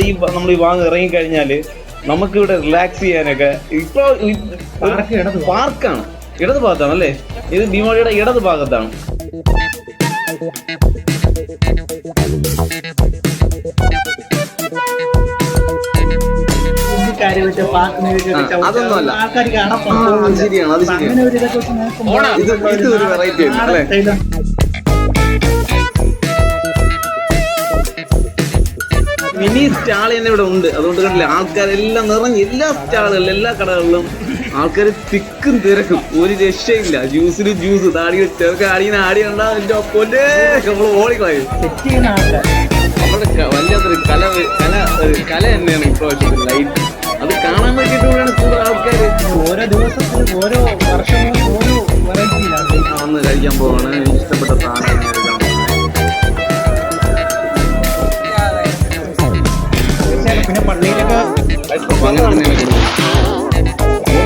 ഈ നമ്മൾ ഈ വാങ്ങി ഇറങ്ങിക്കഴിഞ്ഞാൽ നമുക്ക് ഇവിടെ റിലാക്സ് ചെയ്യാനൊക്കെ ഇപ്പൊ. പാർക്കാണ്. ഇടത് ഭാഗത്താണ് അല്ലേ ഇത് ഭീമാളിയുടെ ഇടത് ഭാഗത്താണ്. അതൊന്നുമല്ല. ആൾക്കാർ കാണാൻ ആ, അത് ശരിയാണ്, അത് ശരിയാണ്. ഒരു ഇതൊക്കെ ഇത് ഇത് ഒരു വെറൈറ്റി ആണ് അല്ലേ? മിനി സ്റ്റാൾ തന്നെ ഇവിടെ ഉണ്ട്. അതുകൊണ്ട് കണ്ടില്ല ആൾക്കാരെല്ലാം നിറഞ്ഞ് എല്ലാ സ്റ്റാളുകളിലും എല്ലാ കടകളിലും ആൾക്കാർ തിക്കും തിരക്കും. ഒരു രക്ഷയില്ല. ജ്യൂസിന് ജ്യൂസ് താടി ചെറുക്ക ആടിനെ ആടി കണ്ടാ എന്റെ ഒപ്പൊല്ലേ നമ്മൾ ഓടിക്കളയും നമ്മുടെ വല്ലാത്തൊരു കല കല ഒരു കല തന്നെയാണ് ഇപ്പൊ ലൈറ്റ് അത് കാണാൻ വേണ്ടിയിട്ട് കൂടുതൽ ആൾക്കാർ ഓരോ ദിവസത്തിലും ഓരോ വർഷം ഓരോ വെറൈറ്റിയിലാണ് വന്ന് കഴിക്കാൻ പോവാണ്. ഇഷ്ടപ്പെട്ട സാധനം പിന്നെ പള്ളിയിലൊക്കെ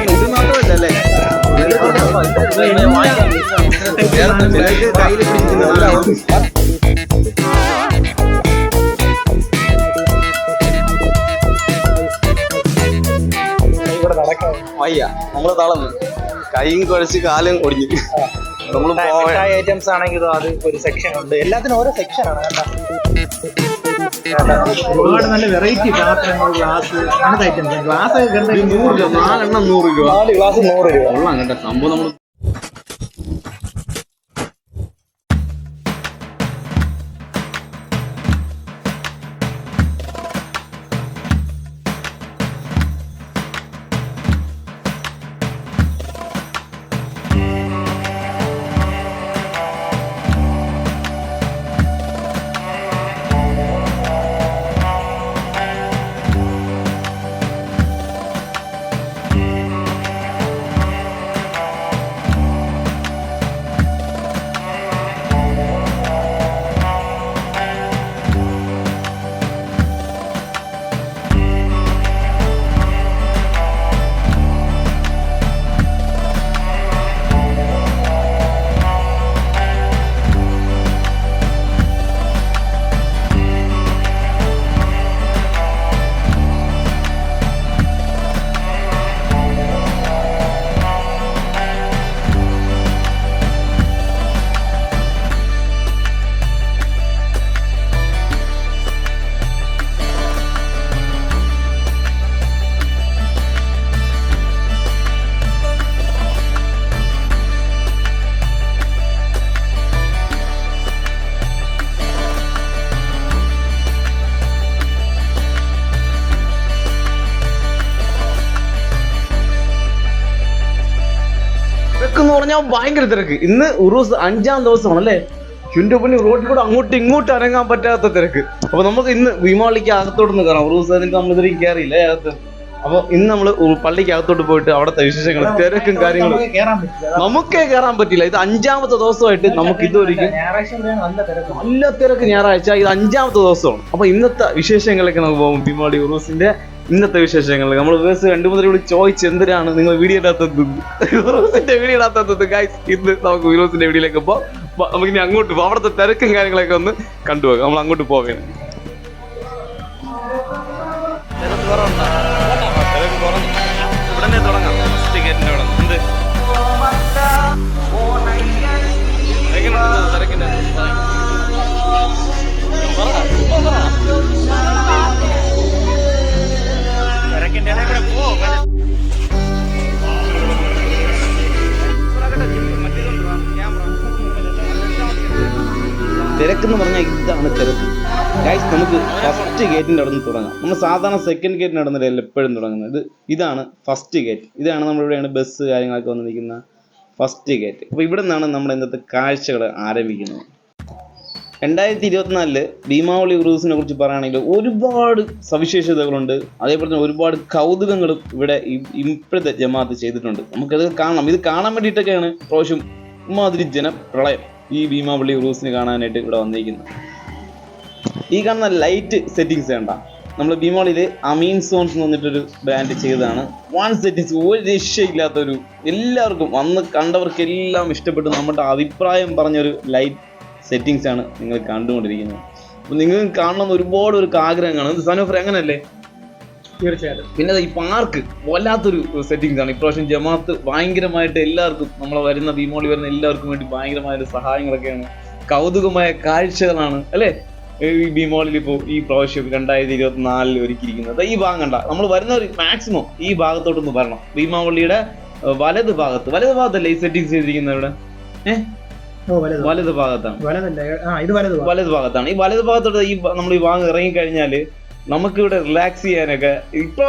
ഇത് മാത്രമല്ല അല്ലേ ചിലർക്ക് കയ്യിൽ പിടിച്ചിട്ടുണ്ടാവും വയ്യ. നമ്മൾ തളർന്നു. കൈയും കുഴച്ച് കാലും ഒടിഞ്ഞു. നമ്മൾ ഐറ്റംസ് ആണെങ്കിലും അത് ഒരു സെക്ഷൻ ഉണ്ട്. എല്ലാത്തിനും ഓരോ സെക്ഷൻ ആണ്. ഒരുപാട് നല്ല വെറൈറ്റി പാത്രങ്ങൾ ഗ്ലാസ് അങ്ങനത്തെ ഐറ്റംസ് ഗ്ലാസ് ഒക്കെ കണ്ട് നൂറ് രൂപ. നാലെണ്ണം നൂറ് രൂപ. നാല് ഗ്ലാസ് നൂറ് രൂപ. കൊള്ളാം കേട്ടോ. സംഭവം നമ്മൾ എന്ന് ഭയങ്കര തിരക്ക്. ഇന്ന് ഉറൂസ് അഞ്ചാം ദിവസമാണ് അല്ലേ ചുന്റെ പണി റോഡിൽ കൂടെ അങ്ങോട്ടും ഇങ്ങോട്ടും ഇറങ്ങാൻ പറ്റാത്ത തിരക്ക്. അപ്പൊ നമുക്ക് ഇന്ന് വിമാളിക്ക് അകത്തോട്ടൊന്ന് കയറാം. ഉറൂസ് അതിന് നമ്മൾ ഇതിലേക്ക് കയറിയില്ല അകത്ത്? അപ്പൊ ഇന്ന് നമ്മൾ പള്ളിക്ക് അകത്തോട്ട് പോയിട്ട് അവിടുത്തെ വിശേഷങ്ങൾ തിരക്കും കാര്യങ്ങളും നമുക്ക് കയറാൻ പറ്റില്ല. ഇത് അഞ്ചാമത്തെ ദിവസമായിട്ട് നമുക്ക് ഇതൊരിക്കും ഞായറാഴ്ച നല്ല തിരക്ക്. നല്ല തിരക്ക് ഞായറാഴ്ച. ഇത് അഞ്ചാമത്തെ ദിവസമാണ്. അപ്പൊ ഇന്നത്തെ വിശേഷങ്ങളൊക്കെ നമുക്ക് പോകും. വിമാളി ഉറൂസിന്റെ ഇന്നത്തെ വിശേഷങ്ങൾ. നമ്മൾ വേഴ്സ് രണ്ടു മുതൽ കൂടി ചോദിച്ച് എന്തിനാണ് നിങ്ങൾ വീഡിയോ ഇടാത്തത്? ഉറൂസിന്റെ വീഡിയോ ഇടാത്തത്. ഗൈസ് ഇന്ന് നമുക്ക് ഉറൂസിന്റെ വീഡിയോയിലേക്ക് പോ നമുക്ക് ഇനി അങ്ങോട്ട് പോകാം അവിടുത്തെ തിരക്കും കാര്യങ്ങളൊക്കെ ഒന്ന് കണ്ടുപോകാം. നമ്മൾ അങ്ങോട്ട് പോവുകയാണ് തിരക്കെന്ന് പറഞ്ഞാൽ ഇതാണ് തിരക്ക്. ഗൈസ് നമുക്ക് ഫസ്റ്റ് ഗേറ്റിന്റെ അവിടെ നിന്ന് തുടങ്ങാം. നമ്മൾ സാധാരണ സെക്കൻഡ് ഗേറ്റിന്റെ അവിടെ നിന്നല്ല എപ്പോഴും തുടങ്ങുന്നത്. ഇത് ഇതാണ് ഫസ്റ്റ് ഗേറ്റ് ഇതാണ് നമ്മളിവിടെയാണ് ബസ് കാര്യങ്ങളൊക്കെ വന്ന് നിൽക്കുന്ന ഫസ്റ്റ് ഗേറ്റ് അപ്പോൾ ഇവിടെ നിന്നാണ് നമ്മുടെ ഇന്നത്തെ കാഴ്ചകൾ ആരംഭിക്കുന്നത്. രണ്ടായിരത്തി ഇരുപത്തിനാലിൽ ഭീമാവളി ക്രൂസിനെ കുറിച്ച് പറയുകയാണെങ്കിൽ ഒരുപാട് സവിശേഷതകളുണ്ട്. അതേപോലെ തന്നെ ഒരുപാട് കൗതുകങ്ങളും ഇവിടെ ഇപ്പോഴത്തെ ജമാഅത്ത് ചെയ്തിട്ടുണ്ട്. നമുക്കത് കാണണം. ഇത് കാണാൻ വേണ്ടിയിട്ടൊക്കെയാണ് പ്രാവശ്യം ഇമാതിരി ജനപ്രളയം. ഈ ഭീമാപള്ളി ക്രൂസിന് കാണാനായിട്ട് ഇവിടെ വന്നിരിക്കുന്നത് ഈ കാണുന്ന ലൈറ്റ് സെറ്റിങ്സ് വേണ്ട. നമ്മൾ ഭീമാളിയിൽ അമീൻ സോൺസ് എന്ന് പറഞ്ഞിട്ടൊരു ബ്രാൻഡ് ചെയ്തതാണ്. വൺ സെറ്റിങ്സ് ഒരു രക്ഷയില്ലാത്തൊരു എല്ലാവർക്കും വന്ന് കണ്ടവർക്ക് എല്ലാം ഇഷ്ടപ്പെട്ടു. നമ്മുടെ അഭിപ്രായം പറഞ്ഞൊരു ലൈറ്റ് സെറ്റിങ്സ് ആണ് നിങ്ങൾ കണ്ടുകൊണ്ടിരിക്കുന്നത്. അപ്പോൾ നിങ്ങൾ കാണണമെന്ന് ഒരുപാട് ഒരു ആഗ്രഹം കാണും സനോഫർ അങ്ങനല്ലേ? തീർച്ചയായിട്ടും. പിന്നെ ഈ പാർക്ക് വല്ലാത്തൊരു സെറ്റിംഗ്സ് ആണ്. ഇപ്രാവശ്യം ജമാഅത്ത് ഭയങ്കരമായിട്ട് എല്ലാവർക്കും നമ്മളെ വരുന്ന ഭീമോളി വരുന്ന എല്ലാവർക്കും വേണ്ടി ഭയങ്കരമായ സഹായങ്ങളൊക്കെയാണ്. കൗതുകമായ കാഴ്ചകളാണ് അല്ലേ? ഈ ബിമോളിൽ ഇപ്പോൾ ഈ പ്രാവശ്യം രണ്ടായിരത്തി ഇരുപത്തി നാലിൽ ഒരുക്കിയിരിക്കുന്നത് ഈ ഭാഗം കണ്ട നമ്മൾ വരുന്നവർ മാക്സിമം ഈ ഭാഗത്തോട്ടൊന്ന് വരണം. ഭീമാവള്ളിയുടെ വലത് ഭാഗത്ത്. വലത് ഭാഗത്തല്ലേ ഈ സെറ്റിങ്സ് ചെയ്തിരിക്കുന്നത് ഇവിടെ? ഏഹ് വലത് ഭാഗത്താണ്. വലത് ഭാഗം. വലത് ഭാഗത്താണ്. ഈ വലത് ഭാഗത്തോട്ട് ഈ നമ്മൾ ഈ ഭാഗം ഇറങ്ങി കഴിഞ്ഞാൽ നമുക്ക് ഇവിടെ റിലാക്സ് ചെയ്യാനൊക്കെ ഇപ്പൊ.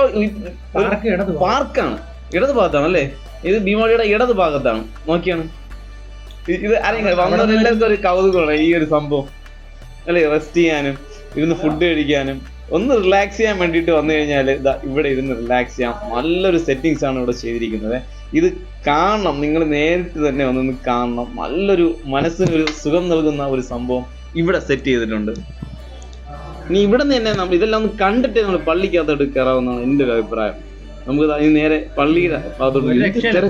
പാർക്കാണ്. ഇടത് ഭാഗത്താണ് അല്ലേ? ഇത് ഭീമാളിയുടെ ഇടത് ഭാഗത്താണ്. നോക്കിയാണ്. ഇത് ആരെങ്കിലും വന്നവരെല്ലാവർക്കും ഒരു കൗതുകമാണ് ഈ ഒരു സംഭവം. അല്ലെ? റെസ്റ്റ് ചെയ്യാനും ഇരുന്ന് ഫുഡ് കഴിക്കാനും ഒന്ന് റിലാക്സ് ചെയ്യാൻ വേണ്ടിയിട്ട് വന്നു കഴിഞ്ഞാൽ ഇതാ ഇവിടെ ഇരുന്ന് റിലാക്സ് ചെയ്യാം. നല്ലൊരു സെറ്റിങ്സ് ആണ് ഇവിടെ ചെയ്തിരിക്കുന്നത്. ഇത് കാണണം. നിങ്ങൾ നേരിട്ട് തന്നെ ഒന്ന് കാണണം. നല്ലൊരു മനസ്സിന് ഒരു സുഖം നൽകുന്ന ഒരു സംഭവം ഇവിടെ സെറ്റ് ചെയ്തിട്ടുണ്ട്. ഇനി ഇവിടെ നിന്ന് തന്നെ നമ്മൾ ഇതെല്ലാം ഒന്ന് കണ്ടിട്ടേ നമ്മൾ പള്ളിക്കകത്തോട്ട് കയറാവുന്നതാണ് എന്റെ ഒരു അഭിപ്രായം. നമുക്ക് ഇനി നേരെ പള്ളിയുടെ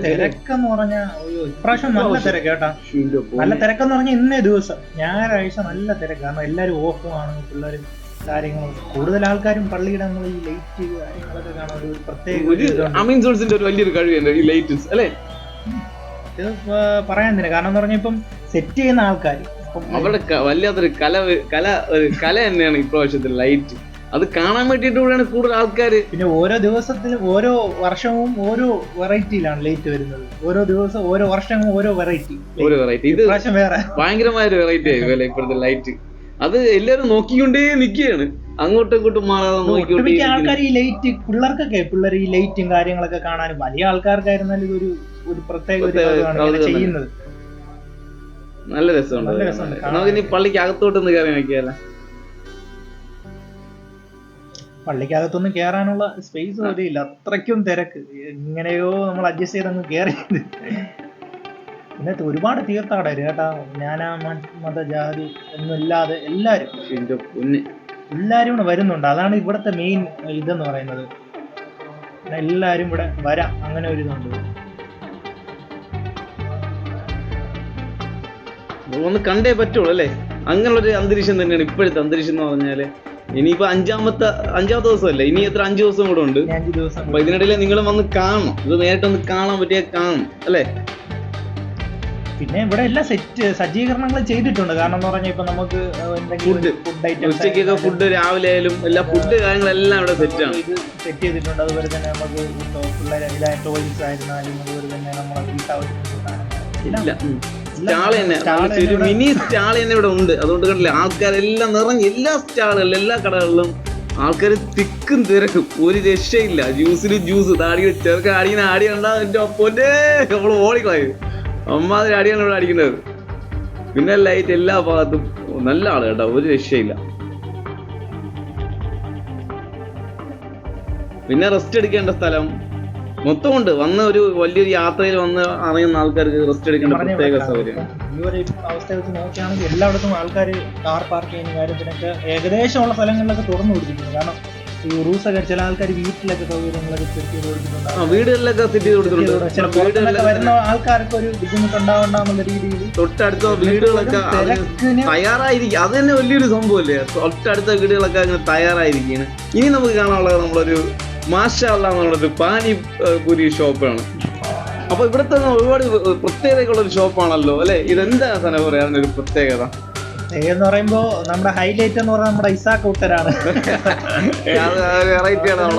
തിരക്കെന്ന് പറഞ്ഞാ അയ്യോ, ഇപ്രാവശ്യം നല്ല തിരക്ക് കേട്ടാ. ശ്ശൂന്റെ പൊന്നേ. നല്ല തിരക്കെന്ന് പറഞ്ഞാൽ ഇന്നേ ദിവസം. ഞായറാഴ്ച നല്ല തിരക്ക്. കാരണം എല്ലാവരും ഓഫുമാണ് പിള്ളേരും കാര്യങ്ങളും. കൂടുതൽ ആൾക്കാരും പള്ളിയുടെ നമ്മൾ ഈ ലൈറ്റ് കാര്യങ്ങളൊക്കെ കാണാൻ ഒരു പ്രത്യേക അമീൻ സോൾസിന്റെ ഒരു വലിയൊരു കഴിവുണ്ട് ഈ ലൈറ്റ്സ് അല്ലേ? ഇത് പറയാൻ തന്നെ കാരണം എന്ന് പറഞ്ഞാൽ ഇപ്പം സെറ്റ് ചെയ്യുന്ന ആൾക്കാർ അവിടെ വല്ലാത്തൊരു കല കല ഒരു കല തന്നെയാണ് ഇപ്രാവശ്യത്തെ ലൈറ്റ് അത് കാണാൻ വേണ്ടിട്ട് കൂടെയാണ് കൂടുതൽ ആൾക്കാർ പിന്നെ ഓരോ ദിവസത്തിലും ഓരോ വർഷവും ഓരോ വെറൈറ്റിയിലാണ് ലൈറ്റ് വരുന്നത്. ഓരോ ദിവസവും ഓരോ വർഷവും ഓരോ വെറൈറ്റി ഓരോ വെറൈറ്റി ഇത് വേറെ. ഭയങ്കരമായ ഒരു വെറൈറ്റി ആയിരിക്കും അല്ലേ ഇപ്പോഴത്തെ ലൈറ്റ് അത് എല്ലാവരും നോക്കിക്കൊണ്ടേ നിൽക്കുകയാണ് അങ്ങോട്ടും ഇങ്ങോട്ടും മാറാതെ നോക്കിക്കൊണ്ടേ ആൾക്കാർ ഈ ലൈറ്റ് പിള്ളേർക്കൊക്കെ പിള്ളേർ ഈ ലൈറ്റും കാര്യങ്ങളൊക്കെ കാണാനും വലിയ ആൾക്കാർക്കായിരുന്നാലും ഇതൊരു ഒരു പ്രത്യേക ചെയ്യുന്നത്. നല്ല രസമുണ്ട് നമുക്കിനി പള്ളിക്ക് അകത്തോട്ടൊന്ന് കയറി നോക്കിയാലോ? പള്ളിക്കകത്തൊന്നും കേറാനുള്ള സ്പേസ് പോലും ഇല്ല അത്രയ്ക്കും തിരക്ക്. എങ്ങനെയോ നമ്മൾ അഡ്ജസ്റ്റ് ചെയ്ത് അങ്ങ് കയറിയത് ഇന്നത്തെ ഒരുപാട് തീർത്ഥാടകർ കേട്ടാ. ഞാനാ മത ജാതി ഒന്നുമില്ലാതെ എല്ലാരും. എല്ലാവരും ഇവിടെ വരുന്നുണ്ട്. അതാണ് ഇവിടുത്തെ മെയിൻ ഇതെന്ന് പറയുന്നത്. എല്ലാരും ഇവിടെ വരാം. അങ്ങനെ ഒരു ഇതുണ്ട്. ഒന്ന് കണ്ടേ പറ്റുള്ളൂ അല്ലേ? അങ്ങനെയുള്ളൊരു അന്തരീക്ഷം തന്നെയാണ് ഇപ്പോഴത്തെ അന്തരീക്ഷം എന്ന് പറഞ്ഞാൽ. ഇനിയിപ്പോ അഞ്ചാമത്തെ അഞ്ചാമത്തെ ദിവസമല്ലേ? ഇനി എത്ര അഞ്ചു ദിവസം കൂടെ ഉണ്ട്? അപ്പൊ ഇതിനിടയിൽ നിങ്ങൾ വന്ന് കാണണം. ഇത് നേരിട്ട് ഒന്ന് കാണാൻ പറ്റിയ കാണണം അല്ലേ? പിന്നെ ഇവിടെ എല്ലാ സെറ്റ് സജ്ജീകരണങ്ങൾ ചെയ്തിട്ടുണ്ട്. കാരണം എന്ന് പറഞ്ഞാൽ ഇപ്പൊ നമുക്ക് ഫുഡ്. ഉച്ചയ്ക്കൊക്കെ ഫുഡ് രാവിലെ ആയാലും എല്ലാ ഫുഡ് കാര്യങ്ങളെല്ലാം ഇവിടെ സെറ്റ് ഇത് സെറ്റ് ചെയ്തിട്ടുണ്ട്. അതുപോലെ തന്നെ നമുക്ക് പിള്ളേരെ ടോയ്സ് ആയിരുന്നാലും അതുപോലെ തന്നെ നമ്മളെ വീട്ടാവശ്യം ഇല്ല സ്റ്റാൾ തന്നെ ഒരു മിനി സ്റ്റാൾ തന്നെ ഇവിടെ ഉണ്ട്. അതുകൊണ്ട് കണ്ടില്ലേ ആൾക്കാരെല്ലാം നിറഞ്ഞ് എല്ലാ സ്റ്റാളുകളിലും എല്ലാ കടകളിലും ആൾക്കാർ തിക്കും തിരക്കും. ഒരു രക്ഷയില്ല. ജ്യൂസിന് ജ്യൂസ് താടി ചെറുക്ക അടിക്കുന്ന ആടി കണ്ടാ എന്റെ ഒപ്പൊന്നെ നമ്മൾ ഓടിക്കളായി. അമ്മാതിരി അടിയാണ് ഇവിടെ അടിക്കുന്നത്. പിന്നെ ലൈറ്റ് എല്ലാ ഭാഗത്തും നല്ല ആൾ കേട്ടോ. ഒരു രക്ഷയില്ല. പിന്നെ റെസ്റ്റ് എടുക്കേണ്ട സ്ഥലം മൊത്തം ഉണ്ട് വന്ന് ഒരു വലിയൊരു യാത്രയിൽ വന്ന് അറിയുന്ന ആൾക്കാർക്ക് റെസ്റ്റ് എടുക്കേണ്ട പ്രത്യേക സൗകര്യം. ഈ ഒരു അവസ്ഥ വെച്ച് നോക്കുകയാണെങ്കിൽ എല്ലായിടത്തും ആൾക്കാർ കാർ പാർക്ക് ചെയ്യുന്ന കാര്യത്തിനൊക്കെ ഏകദേശമുള്ള സ്ഥലങ്ങളിലൊക്കെ തുറന്നു കൊടുത്തിട്ടുണ്ട്. കാരണം ഈ റൂസൊക്കെ ചില ആൾക്കാർ വീട്ടിലൊക്കെ സൗകര്യങ്ങളൊക്കെ സെറ്റ് ചെയ്ത് ആ കൊടുത്തിട്ടുണ്ട് വീടുകളിലൊക്കെ സെറ്റ് ചെയ്ത് കൊടുത്തിട്ടുണ്ട്. വരുന്ന ആൾക്കാർക്ക് ഒരു ബുദ്ധിമുട്ടുണ്ടാവണ്ടെന്നുള്ള രീതിയിൽ തൊട്ടടുത്ത വീടുകളൊക്കെ തയ്യാറായിരിക്കും അത് തന്നെ വലിയൊരു സംഭവമല്ലേ? തൊട്ടടുത്ത വീടുകളൊക്കെ അങ്ങനെ തയ്യാറായിരിക്കുകയാണ്. ഇനി നമുക്ക് കാണാനുള്ളത് നമ്മളൊരു മാഷാള്ള എന്നുള്ളത് പാനി ഏഹ്, പൂരി ഷോപ്പാണ്. അപ്പൊ ഇവിടുത്തെ ഒരുപാട് പ്രത്യേകതകളുള്ള ഒരു ഷോപ്പാണല്ലോ അല്ലെ? ഇതെന്താ സാധനം പറയാൻ ഒരു പ്രത്യേകത? എന്ന് പറയുമ്പോ നമ്മുടെ ഹൈലൈറ്റ് എന്ന് പറഞ്ഞാൽ നമ്മുടെ ഇസാ കൂട്ടരാണ്.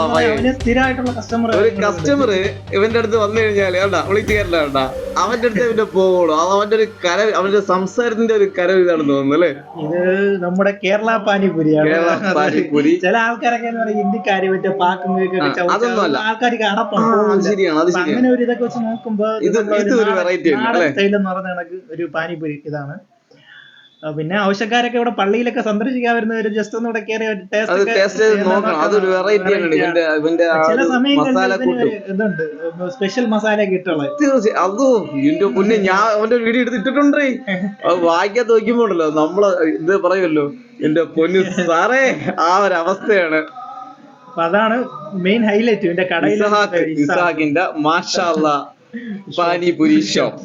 അവന് സ്ഥിരമായിട്ടുള്ള കസ്റ്റമർ ഒരു കസ്റ്റമർ ഇവന്റെ അടുത്ത് വന്നു കഴിഞ്ഞാൽ കണ്ടാ വിളിച്ച് കണ്ടാ. അവന്റെ അടുത്ത് ഇവന്റെ പോകുള്ളൂ അത് അവന്റെ ഒരു കര അവന്റെ സംസാരത്തിന്റെ ഒരു കര ഇതാണെന്ന് തോന്നുന്നു അല്ലേ? ഇത് നമ്മുടെ കേരള പാനിപുരിയാണ് കേരള പാനിപുരി ചില ആൾക്കാരൊക്കെ എന്ന് പറയുന്നത് ഹിന്ദിക്കാര് മറ്റേ പാക്കും അതൊന്നുമല്ല. ആൾക്കാർക്ക് അടപ്പാണ് ശരിയാണ് അത് അങ്ങനെ ഒരു ഇതൊക്കെ വെച്ച് നോക്കുമ്പോ ഇത് ഇത് ഒരു വെറൈറ്റി? സ്റ്റൈൽ എന്ന് പറഞ്ഞ കണക്ക് ഒരു പാനിപുരി ഇതാണ്. പിന്നെ ആവശ്യക്കാരൊക്കെ ഇവിടെ പള്ളിയിലൊക്കെ സന്ദർശിക്കാൻ വരുന്നവര് ജസ്റ്റ് ഒന്ന് ഇവിടെ കയറി ചില സമയങ്ങളിൽ ഇതുണ്ട്. സ്പെഷ്യൽ മസാല കിട്ടുള്ളത് തീർച്ചയായും അതോ ഞാൻ അവന്റെ വീഡിയോ എടുത്തിട്ടുണ്ടേ അത് വായിക്കാൻ നോക്കുമ്പോണ്ടല്ലോ നമ്മൾ ഇത് പറയുമല്ലോ എന്റെ പൊന്നു സാറേ ആ ഒരു അവസ്ഥയാണ്. അപ്പൊ അതാണ് മെയിൻ ഹൈലൈറ്റ് എന്റെ കടയിൽ ഇസഹാക്ക് മാഷാ പാനിപുരി ഷോപ്പ്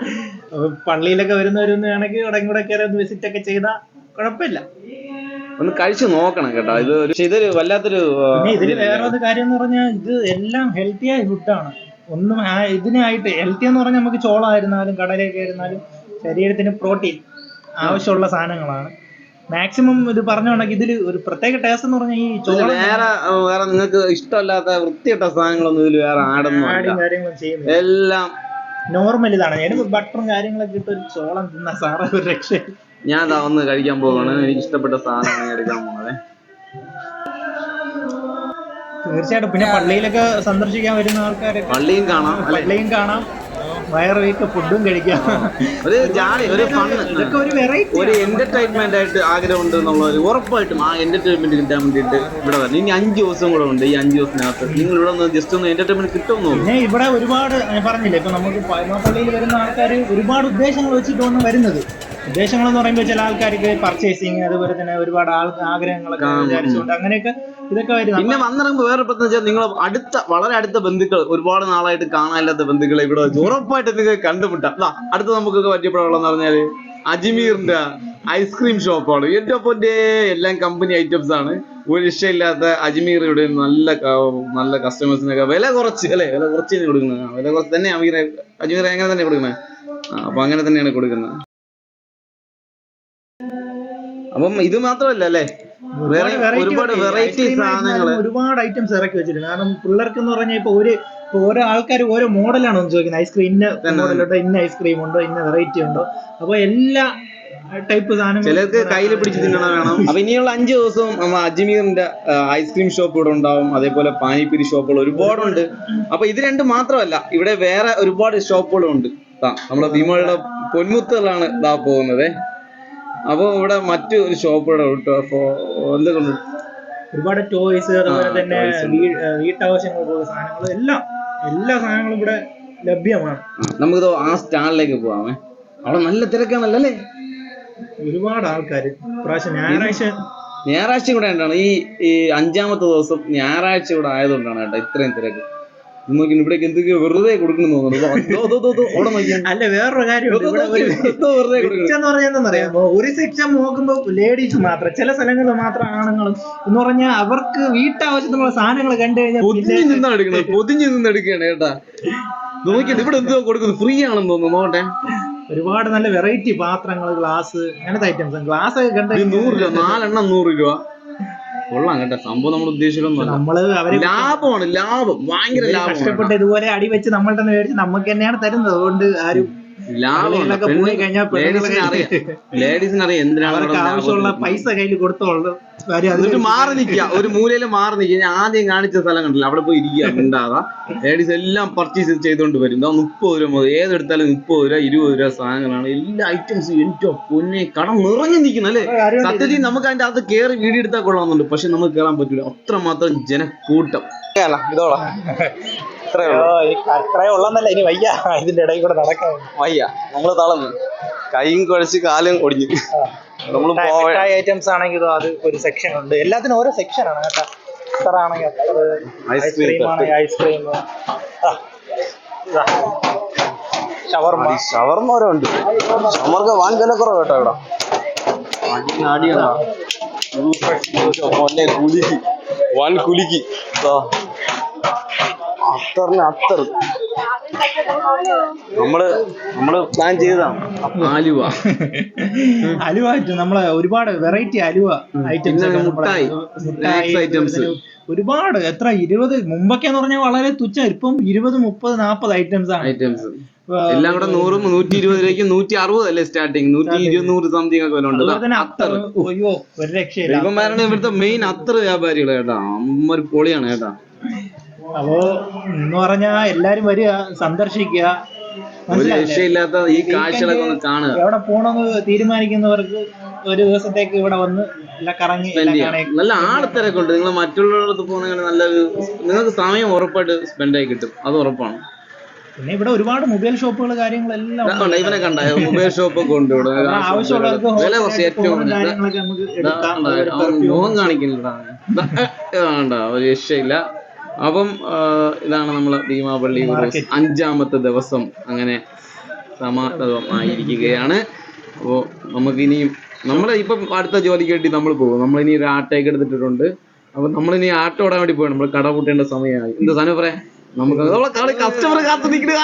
പള്ളിയിലൊക്കെ വരുന്നവരുന്നാണെങ്കിൽ അവിടെ കൂടെ കയറി ഒന്ന് വിസിറ്റ് ഒക്കെ ചെയ്താൽ കുഴപ്പമില്ല. ഒന്ന് കഴിച്ചു നോക്കണം കേട്ടോ. ഇത് ഇതൊരു വല്ലാത്തൊരു ഇതിൽ വേറെ ഒരു കാര്യം എന്ന് പറഞ്ഞാൽ ഇത് എല്ലാം ഹെൽത്തി ആയ ഫുഡാണ് ഒന്നും ഇതിനായിട്ട് ഹെൽത്തി എന്ന് പറഞ്ഞാൽ നമുക്ക് ചോളമായിരുന്നാലും കടലയൊക്കെ ആയിരുന്നാലും ശരീരത്തിന് പ്രോട്ടീൻ ആവശ്യമുള്ള സാധനങ്ങളാണ്. മാക്സിമം ഇത് പറഞ്ഞോണ്ടെങ്കിൽ ഇതിൽ ഒരു പ്രത്യേക ടേസ്റ്റ് എന്ന് പറഞ്ഞാൽ ഈ ചോള വേറെ വേറെ നിങ്ങൾക്ക് ഇഷ്ടമല്ലാത്ത വൃത്തിയിട്ട സാധനങ്ങളൊന്നും ഇതിൽ വേറെ ആടും കാര്യങ്ങളും ചെയ്യുന്നു എല്ലാം നോർമൽ ഇതാണ്. ഞാൻ ബട്ടറും കാര്യങ്ങളൊക്കെ ഇട്ട് ഒരു ചോളം തിന്ന സാറ ഒരു രക്ഷ ഞാൻ ദാ ഒന്ന് കഴിക്കാൻ പോവാണ്. എനിക്ക് ഇഷ്ടപ്പെട്ട സാധനമാണ് ഞാൻ എടുക്കാൻ പോണത്. തീർച്ചയായിട്ടും. പിന്നെ പള്ളിയിലൊക്കെ സന്ദർശിക്കാൻ വരുന്ന ആൾക്കാരൊക്കെ പള്ളിയും കാണാം പള്ളിയും കാണാം. വയറ് വീക്ക് ഫുഡും കഴിക്കാം. ഒരു ജാളി ഒരു ഫൺ ഇതൊക്കെ ഒരു വെറൈറ്റി ഒരു എന്റർടൈൻമെന്റ് ആയിട്ട് ആഗ്രഹമുണ്ട് എന്നുള്ളത് ഉറപ്പായിട്ടും ആ എന്റർടൈൻമെന്റ് കിട്ടാൻ വേണ്ടിയിട്ട് ഇവിടെ വരണം. ഇനി അഞ്ച് ദിവസം കൂടെ ഉണ്ട് ഈ അഞ്ച് ദിവസത്തിനകത്ത്. നിങ്ങൾ ഇവിടെ ഒന്ന് ജസ്റ്റ് ഒന്ന് എന്റർടൈൻമെന്റ് കിട്ടുമെന്ന് പിന്നെ ഇവിടെ ഒരുപാട് ഞാൻ പറഞ്ഞില്ലേ ഇപ്പൊ നമുക്ക് പള്ളിയിൽ വരുന്ന ആൾക്കാർ ഒരുപാട് ഉദ്ദേശങ്ങൾ വെച്ചിട്ടാണ് വരുന്നത്. ഉദ്ദേശങ്ങൾ എന്ന് പറയുമ്പോൾ ചില ആൾക്കാർക്ക് പർച്ചേസിങ് അതുപോലെ തന്നെ ഒരുപാട് ആൾ ആഗ്രഹങ്ങളൊക്കെ വിചാരിച്ചുകൊണ്ട് അങ്ങനെയൊക്കെ ഇതൊക്കെ വരും പിന്നെ വന്നിറങ്ങുമ്പോൾ വേറെ പ്രശ്നം വെച്ചാൽ നിങ്ങൾ അടുത്ത വളരെ അടുത്ത ബന്ധുക്കൾ ഒരുപാട് നാളായിട്ട് കാണാനില്ലാത്ത ബന്ധുക്കളെ ഇവിടെ വെച്ച് ഉറപ്പായിട്ട് നിങ്ങൾക്ക് കണ്ടുമുട്ടാം. അടുത്ത നമുക്കൊക്കെ പറ്റിയപ്പോഴുള്ളതെന്ന് പറഞ്ഞാൽ അജ്മീറിന്റെ ഐസ്ക്രീം ഷോപ്പാണ് എന്റെ പൊന്റെ എല്ലാം കമ്പനി ഐറ്റംസ് ആണ്. ഒരു രക്ഷയില്ലാത്ത അജ്മീർ ഇവിടെ നല്ല നല്ല കസ്റ്റമേഴ്സിനൊക്കെ വില കുറച്ച് അല്ലെ? വില കുറച്ച് തന്നെ കൊടുക്കുന്നത്. വില കുറച്ച് തന്നെ അമീർ അജ്മീർ അങ്ങനെ തന്നെ കൊടുക്കുന്നത്. അപ്പൊ അങ്ങനെ തന്നെയാണ് കൊടുക്കുന്നത്. അപ്പം ഇത് മാത്രമല്ല അല്ലേ? ഒരുപാട് വെറൈറ്റി സാധനങ്ങൾ. ഒരുപാട് ഐറ്റംസ് ഇറക്കി വെച്ചിട്ടുണ്ട്. കാരണം പിള്ളേർക്ക് എന്ന് പറഞ്ഞാൽ ഇപ്പൊ ഒരു ഇപ്പൊ ഓരോ ആൾക്കാർ ഓരോ മോഡലാണ് ഒന്ന് ചോദിക്കുന്നത്. ഐസ്ക്രീം ഇന്ന മോഡലുണ്ടോ? ഇന്ന ഐസ്ക്രീം ഉണ്ടോ? ഇന്ന വെറൈറ്റി ഉണ്ടോ? അപ്പൊ എല്ലാ ടൈപ്പ് സാധനം ചിലർക്ക് കയ്യിൽ പിടിച്ച് തിന്നണം വേണം. അപ്പൊ ഇനിയുള്ള അഞ്ചു ദിവസവും നമ്മൾ അജ്മീറിന്റെ ഐസ്ക്രീം ഷോപ്പ് ഇവിടെ ഉണ്ടാവും. അതേപോലെ പാനിപ്പൂരി ഷോപ്പുകൾ ഒരുപാടുണ്ട്. അപ്പൊ ഇത് രണ്ടും മാത്രമല്ല ഇവിടെ വേറെ ഒരുപാട് ഷോപ്പുകളും ഉണ്ട് നമ്മുടെ ഭീമയുടെ പൊന്മുത്തുകളാണ് ഇതാ പോകുന്നത്. അപ്പൊ ഇവിടെ മറ്റു ഒരു ഷോപ്പ് ഇവിടെ ഉണ്ട് അപ്പൊ എന്തൊക്കെ ഒരുപാട് ടോയ്സ് അതുപോലെ തന്നെ വീട്ടാവശ്യങ്ങൾ ഉണ്ട്. വീ- ഏഹ് സാധനങ്ങൾ എല്ലാം എല്ലാ സാധനങ്ങളും ഇവിടെ ലഭ്യമാണ്. നമുക്ക് ആ സ്റ്റാളിലേക്ക് പോവാമേ. അവിടെ നല്ല തിരക്കാണല്ലേ അല്ലേ? ഒരുപാട് ആൾക്കാർ പ്രാവശ്യം ഞായറാഴ്ച ഞായറാഴ്ച കൂടെ ഉണ്ടാണ്. ഈ ഈ അഞ്ചാമത്തെ ദിവസം ഞായറാഴ്ച കൂടെ ആയതുകൊണ്ടാണ് കേട്ടോ ഇത്രയും തിരക്ക്. നോക്കി ഇവിടേക്ക് എന്തൊക്കെയോ വെറുതെ കൊടുക്കണം തോന്നുന്നു. അല്ല വേറൊരു കാര്യം പറഞ്ഞാൽ ഒരു സെക്ഷൻ നോക്കുമ്പോ ലേഡീസ് മാത്രം ചില സ്ഥലങ്ങളിൽ മാത്രം ആണുങ്ങളും എന്ന് പറഞ്ഞാൽ അവർക്ക് വീട്ടാവശ്യത്തിനുള്ള സാധനങ്ങൾ കണ്ടു കഴിഞ്ഞാൽ പൊതിഞ്ഞു നിന്നാണ് എടുക്കുന്നത് പൊതിഞ്ഞ് നിന്ന് എടുക്കുകയാണ് കേട്ടാ നോക്കിയിട്ട് ഇവിടെ എന്തോ കൊടുക്കുന്നത് ഫ്രീ ആണെന്ന് തോന്നുന്നു നോട്ടെ ഒരുപാട് നല്ല വെറൈറ്റി പാത്രങ്ങൾ ഗ്ലാസ് അങ്ങനത്തെ ഐറ്റംസ് ഗ്ലാസ് ഒക്കെ കണ്ടു നൂറ് രൂപ നാലെണ്ണം നൂറ് രൂപ. കൊള്ളാം കേട്ടോ. സംഭവം നമ്മൾ ഉദ്ദേശിച്ചിട്ടൊന്നും ലാഭമാണ് ലാഭം. ഭയങ്കര ലാഭം കഷ്ടപ്പെട്ട് ഇതുപോലെ അടി വെച്ച് നമ്മൾ തന്നെ മേടിച്ച് നമുക്ക് തന്നെയാണ് തരുന്നത്. അതുകൊണ്ട് ആരും പോയി കഴിഞ്ഞാൽ ലേഡീസിന് അറിയാം. എന്തിനാണ് ആവശ്യമുള്ള പൈസ കയ്യിൽ കൊടുത്തോളൂ. കാര്യം അത് എന്നിട്ട് മാറി നിൽക്കുക. ഒരു മൂലയിൽ മാറി നിൽക്കുക. ഞാൻ ആദ്യം കാണിച്ച സ്ഥലം കണ്ടില്ല? അവിടെ പോയി ഇരിക്കുക ഉണ്ടാകാം ലേഡീസ് എല്ലാം പർച്ചേസ് ചെയ്തുകൊണ്ട് വരും. എന്താ മുപ്പത് രൂപ മുതൽ ഏതെടുത്താലും മുപ്പത് രൂപ ഇരുപത് രൂപ സാധനങ്ങളാണ്. എല്ലാ ഐറ്റംസും എനിക്കോ പൊന്നെ കടം നിറഞ്ഞു നിൽക്കുന്നു അല്ലേ? സത്യജി സത്യത്തിൽ നമുക്ക് അതിന്റെ അകത്ത് കേറി വീഡിയോ എടുത്താൽ കൊള്ളാമെന്നുണ്ട്. പക്ഷെ നമുക്ക് കയറാൻ പറ്റില്ല അത്രമാത്രം ജനക്കൂട്ടം. ഇതോളാം. ഇത്രേ ഉള്ളൂ. അത്രേ ഉള്ളന്നല്ല ഇനി വയ്യ. ഇതിന്റെ ഇടയിൽ കൂടെ നടക്കാൻ വയ്യ. നമ്മൾ തളർന്നു. കൈയും കുഴച്ച് കാലും ഒടിഞ്ഞു. നമ്മൾ പോവ. മിഠായി ഐറ്റംസ് ആണെങ്കിൽ അത് ഒരു സെക്ഷൻ ഉണ്ട്. എല്ലാത്തിനും ഓരോ സെക്ഷൻ ആണ് കേട്ടോ. അത്ര ആണെങ്കിൽ ഐസ്ക്രീം ഐസ്ക്രീം ആണെങ്കിൽ ഐസ്ക്രീം ഷവർമ. ഷവർമ്മ വരെ ഉണ്ട്. ഷവർമ്മക്ക് വാൻ വില കുറവ് കേട്ടോ ഇവിടെ. അടിയാണ്? വൻ കുലുക്കി. ദാ. അത്തറിന് അത്തർ നമ്മൾ നമ്മൾ പ്ലാൻ ചെയ്തതാണ്. അലുവ അലുവ ഐറ്റം നമ്മളെ ഒരുപാട് വെറൈറ്റി അലുവ ഐറ്റംസ് മുട്ടായി, items. ഒരുപാട് എത്ര ഇരുപത് മുമ്പൊക്കെ പറഞ്ഞാൽ വളരെ തുച്ഛം. ഇപ്പം ഇരുപത് മുപ്പത് നാപ്പത് ഐറ്റംസ് ആണ്. ഐറ്റംസ് എല്ലാം കൂടെ നൂറും നൂറ്റി ഇരുപതിലേക്ക് രൂപയ്ക്ക് നൂറ്റി അറുപത് അല്ലേ സ്റ്റാർട്ടിങ് നൂറ്റി ഇരുന്നൂറ് സംതിങ് ഒക്കെ വില ഉണ്ട്? അത്തർ അയ്യോ ഒരു രക്ഷയില്ല. ഇവന്മാരാണ് ഇവിടുത്തെ മെയിൻ അത്ര വ്യാപാരികൾ കേട്ടാ. അമ്മ ഒരു പൊളിയാണ് കേട്ടാ. അപ്പോ എന്ന് പറഞ്ഞാ എല്ലാരും വരിക സന്ദർശിക്കുക. ഒരു മനസ്സിലായില്ലേ? രക്ഷയില്ലാത്ത ഈ കാഴ്ചകളൊക്കെ ഒന്ന് കാണുക. എവിടെ പോണെന്ന് തീരുമാനിക്കുന്നവർക്ക് ഒരു ദിവസത്തേക്ക് ഇവിടെ വന്ന് എല്ലാം കറങ്ങി നല്ല ആൾത്തിരക്കുണ്ട്. നിങ്ങൾ മറ്റുള്ളവർക്ക് പോകുന്നെങ്കിൽ നല്ലൊരു നിങ്ങൾക്ക് സമയം ഉറപ്പായിട്ട് സ്പെൻഡ് ആയി കിട്ടും. അത് ഉറപ്പാണ്. പിന്നെ ഇവിടെ ഒരുപാട് മൊബൈൽ ഷോപ്പുകൾ കാര്യങ്ങളെല്ലാം. ഇവനെ കണ്ട. മൊബൈൽ ഷോപ്പ് ഒക്കെ ഉണ്ട് ഇവിടെ. അവിടെ ആവശ്യമുള്ളവർക്ക് വില കുറച്ച് ഏറ്റവും കണ്ടോ. മുഖം കാണിക്കുന്നില്ല കണ്ട ഒരു രക്ഷയില്ല. അപ്പം ഇതാണ് നമ്മൾ ഭീമാപള്ളി അഞ്ചാമത്തെ ദിവസം അങ്ങനെ സമാപ്തമായിരിക്കുകയാണ് അപ്പോൾ നമുക്കിനിയും നമ്മൾ ഇപ്പം അടുത്ത ജോലിക്ക് വേണ്ടി നമ്മൾ പോകും. നമ്മളിനി ഒരു ആട്ടയൊക്കെ എടുത്തിട്ടുണ്ട് അപ്പൊ നമ്മളിനി ആട്ടം ഓടാൻ വേണ്ടി പോകണം നമ്മൾ കട പൂട്ടേണ്ട സമയമായി. എന്താ സാധനം പറയാ? നമുക്ക് നമ്മളെ കസ്റ്റമർ കാത്തു നിൽക്കുന്നത്